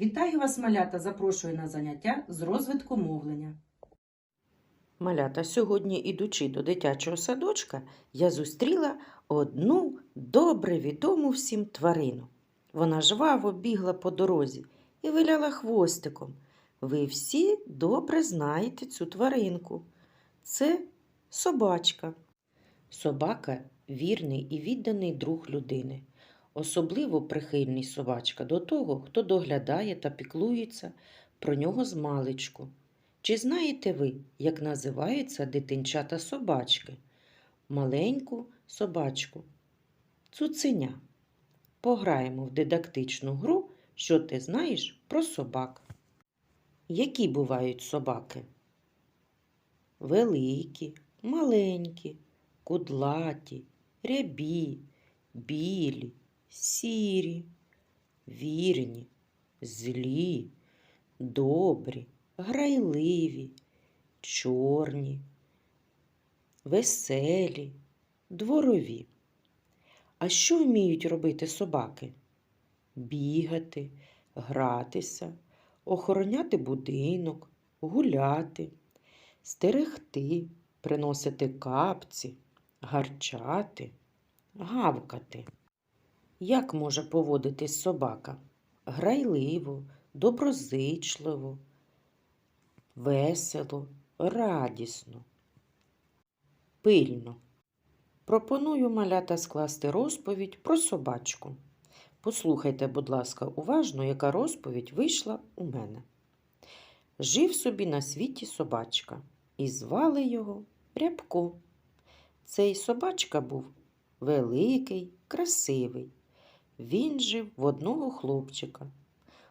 Вітаю вас, малята! Запрошую на заняття з розвитку мовлення. Малята, сьогодні, ідучи до дитячого садочка, я зустріла одну добре відому всім тварину. Вона жваво бігла по дорозі і виляла хвостиком. Ви всі добре знаєте цю тваринку. Це собачка. Собака вірний і відданий друг людини. Особливо прихильний собачка до того, хто доглядає та піклується про нього з маличку. Чи знаєте ви, як називаються дитинчата собачки? Маленьку собачку. Цуценя. Пограємо в дидактичну гру, що ти знаєш про собак. Які бувають собаки? Великі, маленькі, кудлаті, рябі, білі, сірі, вірні, злі, добрі, грайливі, чорні, веселі, дворові. А що вміють робити собаки? Бігати, гратися, охороняти будинок, гуляти, стерегти, приносити капці, гарчати, гавкати. Як може поводитись собака? Грайливо, доброзичливо, весело, радісно, пильно. Пропоную малята скласти розповідь про собачку. Послухайте, будь ласка, уважно, яка розповідь вийшла у мене. Жив собі на світі собачка, і звали його Рябко. Цей собачка був великий, красивий. Він жив в одного хлопчика.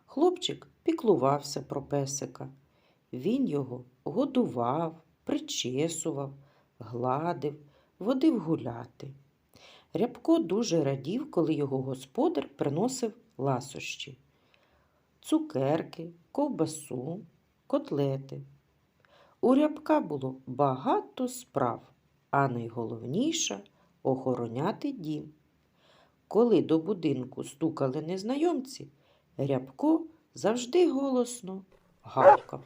Хлопчик піклувався про песика. Він його годував, причесував, гладив, водив гуляти. Рябко дуже радів, коли його господар приносив ласощі, цукерки, ковбасу, котлети. У рябка було багато справ, а найголовніше охороняти дім. Коли до будинку стукали незнайомці, Рябко завжди голосно гавкав.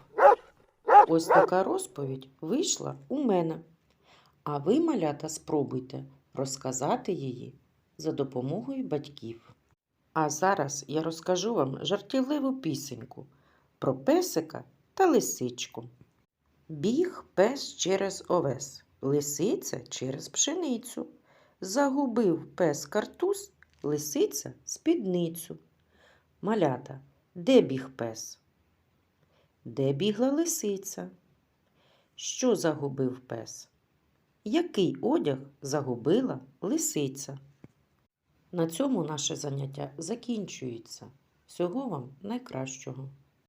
Ось така розповідь вийшла у мене. А ви, малята, спробуйте розказати її за допомогою батьків. А зараз я розкажу вам жартівливу пісеньку про песика та лисичку. Біг пес через овес, лисиця через пшеницю. Загубив пес картуз, лисиця спідницю. Малята, де біг пес? Де бігла лисиця? Що загубив пес? Який одяг загубила лисиця? На цьому наше заняття закінчується. Всього вам найкращого!